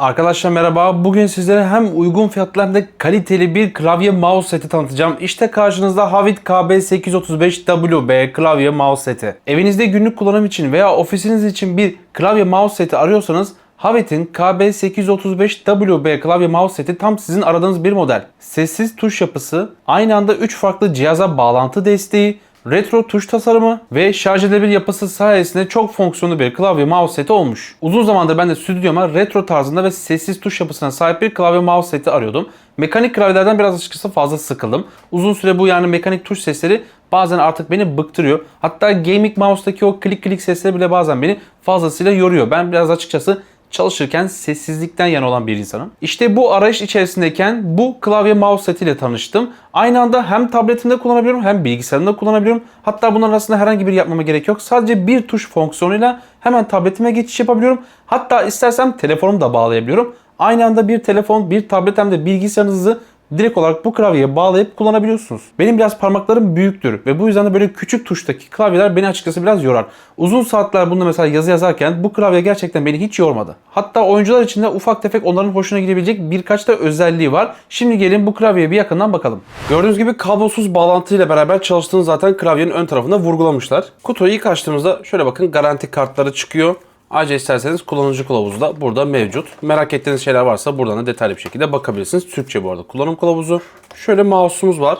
Arkadaşlar merhaba. Bugün sizlere hem uygun fiyatlı hem de kaliteli bir klavye mouse seti tanıtacağım. İşte karşınızda Havit KB835WB klavye mouse seti. Evinizde günlük kullanım için veya ofisiniz için bir klavye mouse seti arıyorsanız Havit'in KB835WB klavye mouse seti tam sizin aradığınız bir model. Sessiz tuş yapısı, aynı anda 3 farklı cihaza bağlantı desteği, retro tuş tasarımı ve şarj edebilir yapısı sayesinde çok fonksiyonlu bir klavye mouse seti olmuş. Uzun zamandır ben de stüdyoma retro tarzında ve sessiz tuş yapısına sahip bir klavye mouse seti arıyordum. Mekanik klavyelerden biraz açıkçası fazla sıkıldım. Uzun süre bu yani mekanik tuş sesleri bazen artık beni bıktırıyor. Hatta gaming mouse'daki o klik klik sesleri bile bazen beni fazlasıyla yoruyor. Ben biraz açıkçası çalışırken sessizlikten yana olan bir insanım. İşte bu arayış içerisindeyken bu klavye mouse setiyle tanıştım. Aynı anda hem tabletimde kullanabiliyorum hem bilgisayarımda kullanabiliyorum. Hatta bunların arasında herhangi bir yapmama gerek yok. Sadece bir tuş fonksiyonuyla hemen tabletime geçiş yapabiliyorum. Hatta istersem telefonumu da bağlayabiliyorum. Aynı anda bir telefon, bir tablet hem de bilgisayarınızı direkt olarak bu klavyeye bağlayıp kullanabiliyorsunuz. Benim biraz parmaklarım büyüktür ve bu yüzden de böyle küçük tuştaki klavyeler beni açıkçası biraz yorar. Uzun saatler bunda mesela yazı yazarken bu klavye gerçekten beni hiç yormadı. Hatta oyuncular için de ufak tefek onların hoşuna gidebilecek birkaç da özelliği var. Şimdi gelin bu klavyeye bir yakından bakalım. Gördüğünüz gibi kablosuz bağlantıyla beraber çalıştığını zaten klavyenin ön tarafında vurgulamışlar. Kutuyu ilk açtığımızda şöyle bakın garanti kartları çıkıyor. Ayrıca isterseniz kullanıcı kılavuzu da burada mevcut. Merak ettiğiniz şeyler varsa buradan da detaylı bir şekilde bakabilirsiniz. Türkçe bu arada kullanım kılavuzu. Şöyle mouse'umuz var.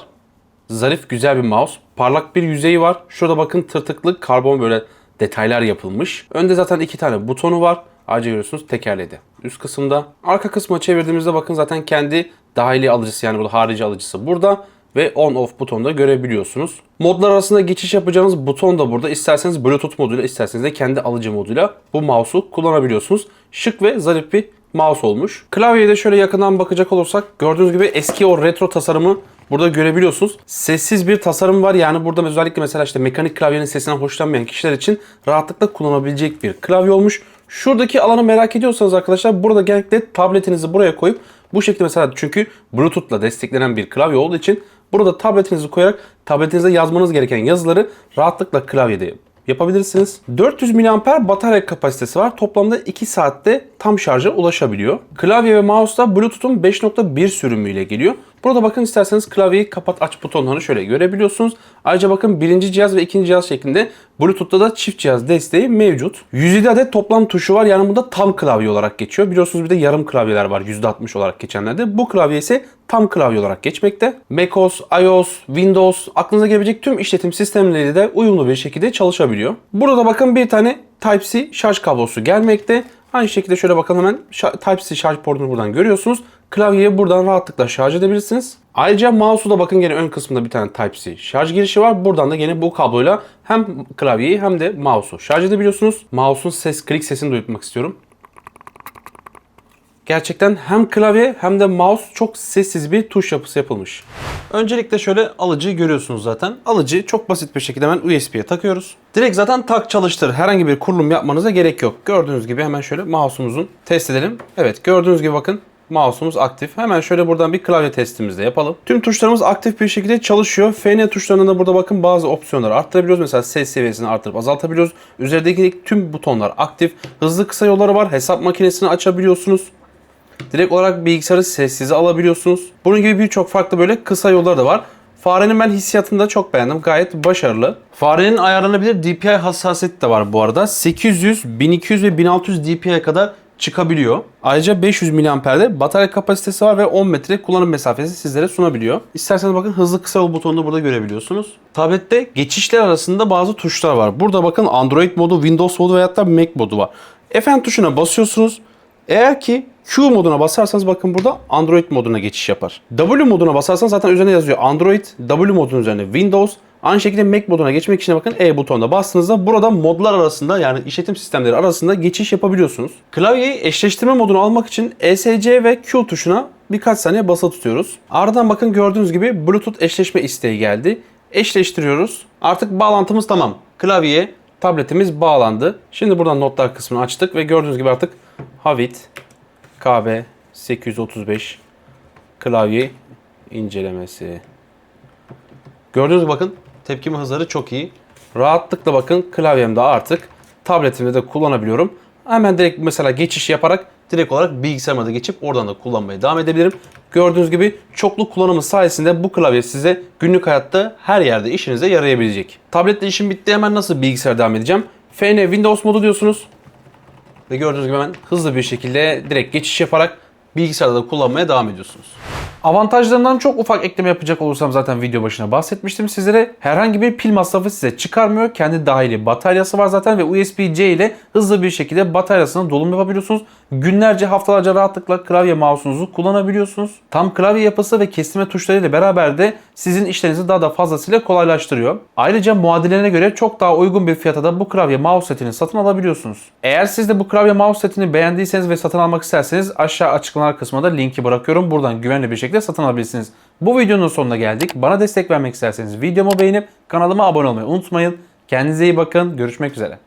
Zarif güzel bir mouse. Parlak bir yüzeyi var. Şurada bakın tırtıklı karbon böyle detaylar yapılmış. Önde zaten iki tane butonu var. Ayrıca görüyorsunuz tekerledi. Üst kısımda. Arka kısma çevirdiğimizde bakın zaten kendi dahili alıcısı yani burada harici alıcısı burada ve on off butonu da görebiliyorsunuz. Modlar arasında geçiş yapacağınız buton da burada. İsterseniz Bluetooth moduyla isterseniz de kendi alıcı moduyla bu mouse'u kullanabiliyorsunuz. Şık ve zarif bir mouse olmuş. Klavyeye de şöyle yakından bakacak olursak gördüğünüz gibi eski o retro tasarımı burada görebiliyorsunuz. Sessiz bir tasarım var. Yani burada özellikle mesela işte mekanik klavyenin sesinden hoşlanmayan kişiler için rahatlıkla kullanabilecek bir klavye olmuş. Şuradaki alanı merak ediyorsanız arkadaşlar burada genellikle tabletinizi buraya koyup bu şekilde mesela çünkü Bluetooth'la desteklenen bir klavye olduğu için burada tabletinizi koyarak tabletinize yazmanız gereken yazıları rahatlıkla klavyede yapabilirsiniz. 400 mAh batarya kapasitesi var. Toplamda 2 saatte tam şarja ulaşabiliyor. Klavye ve mouse da Bluetooth'un 5.1 sürümüyle geliyor. Burada bakın isterseniz klavyeyi kapat aç butonlarını şöyle görebiliyorsunuz. Ayrıca bakın birinci cihaz ve ikinci cihaz şeklinde Bluetooth'ta da çift cihaz desteği mevcut. 107 adet toplam tuşu var. Yani bu da tam klavye olarak geçiyor. Biliyorsunuz bir de yarım klavyeler var %60 olarak geçenlerde. Bu klavye ise tam klavye olarak geçmekte. macOS, iOS, Windows aklınıza gelebilecek tüm işletim sistemleri de uyumlu bir şekilde çalışabiliyor. Burada bakın bir tane Type-C şarj kablosu gelmekte. Aynı şekilde şöyle bakalım hemen Type-C şarj portunu buradan görüyorsunuz. Klavyeyi buradan rahatlıkla şarj edebilirsiniz. Ayrıca mouse'u da bakın gene ön kısmında bir tane Type-C şarj girişi var. Buradan da gene bu kabloyla hem klavyeyi hem de mouse'u şarj edebiliyorsunuz. Mouse'un ses, klik sesini duymak istiyorum. Gerçekten hem klavye hem de mouse çok sessiz bir tuş yapısı yapılmış. Öncelikle şöyle alıcıyı görüyorsunuz zaten. Alıcı çok basit bir şekilde hemen USB'ye takıyoruz. Direkt zaten tak çalıştır. Herhangi bir kurulum yapmanıza gerek yok. Gördüğünüz gibi hemen şöyle mouse'umuzun test edelim. Evet gördüğünüz gibi bakın mouse'umuz aktif. Hemen şöyle buradan bir klavye testimizi de yapalım. Tüm tuşlarımız aktif bir şekilde çalışıyor. FN tuşlarında da burada bakın bazı opsiyonları arttırabiliyoruz. Mesela ses seviyesini arttırıp azaltabiliyoruz. Üzerindeki tüm butonlar aktif. Hızlı kısa yolları var. Hesap makinesini açabiliyorsunuz. Direkt olarak bilgisayarı sessize alabiliyorsunuz. Bunun gibi birçok farklı böyle kısa yolları da var. Farenin ben hissiyatını da çok beğendim. Gayet başarılı. Farenin ayarlanabilir DPI hassasiyeti de var bu arada. 800, 1200 ve 1600 DPI'ye kadar çıkabiliyor. Ayrıca 500 mAh'de batarya kapasitesi var ve 10 metre kullanım mesafesi sizlere sunabiliyor. İsterseniz bakın hızlı kısa yol butonunu burada görebiliyorsunuz. Tablette geçişler arasında bazı tuşlar var. Burada bakın Android modu, Windows modu veyahut da Mac modu var. Fn tuşuna basıyorsunuz. Eğer ki Q moduna basarsanız bakın burada Android moduna geçiş yapar. W moduna basarsanız zaten üzerine yazıyor Android, W modunun üzerine Windows. Aynı şekilde Mac moduna geçmek için bakın E butonuna bastığınızda burada modlar arasında yani işletim sistemleri arasında geçiş yapabiliyorsunuz. Klavyeyi eşleştirme modunu almak için ESC ve Q tuşuna birkaç saniye basılı tutuyoruz. Ardından bakın gördüğünüz gibi Bluetooth eşleşme isteği geldi. Eşleştiriyoruz. Artık bağlantımız tamam. Klavyeye tabletimiz bağlandı. Şimdi buradan notlar kısmını açtık ve gördüğünüz gibi artık Havit KB 835 klavye incelemesi. Gördüğünüz gibi bakın tepkime hızları çok iyi. Rahatlıkla bakın klavyemde artık tabletimde de kullanabiliyorum. Hemen direkt mesela geçiş yaparak direkt olarak bilgisayarıma geçip oradan da kullanmaya devam edebilirim. Gördüğünüz gibi çoklu kullanımı sayesinde bu klavye size günlük hayatta her yerde işinize yarayabilecek. Tabletle işim bitti hemen nasıl bilgisayar devam edeceğim? FN Windows modu diyorsunuz. Ve gördüğünüz gibi hemen hızlı bir şekilde direkt geçiş yaparak bilgisayarda da kullanmaya devam ediyorsunuz. Avantajlarından çok ufak ekleme yapacak olursam zaten video başına bahsetmiştim sizlere. Herhangi bir pil masrafı size çıkarmıyor. Kendi dahili bataryası var zaten ve USB-C ile hızlı bir şekilde bataryasını dolum yapabiliyorsunuz. Günlerce haftalarca rahatlıkla klavye mouse'unuzu kullanabiliyorsunuz. Tam klavye yapısı ve kestirme tuşlarıyla beraber de sizin işlerinizi daha da fazlasıyla kolaylaştırıyor. Ayrıca muadillerine göre çok daha uygun bir fiyata da bu klavye mouse setini satın alabiliyorsunuz. Eğer siz de bu klavye mouse setini beğendiyseniz ve satın almak isterseniz aşağı açıklamalar kısmına da linki bırakıyorum. Buradan güvenli bir şekilde satın alabilirsiniz. Bu videonun sonuna geldik. Bana destek vermek isterseniz videomu beğenip kanalıma abone olmayı unutmayın. Kendinize iyi bakın. Görüşmek üzere.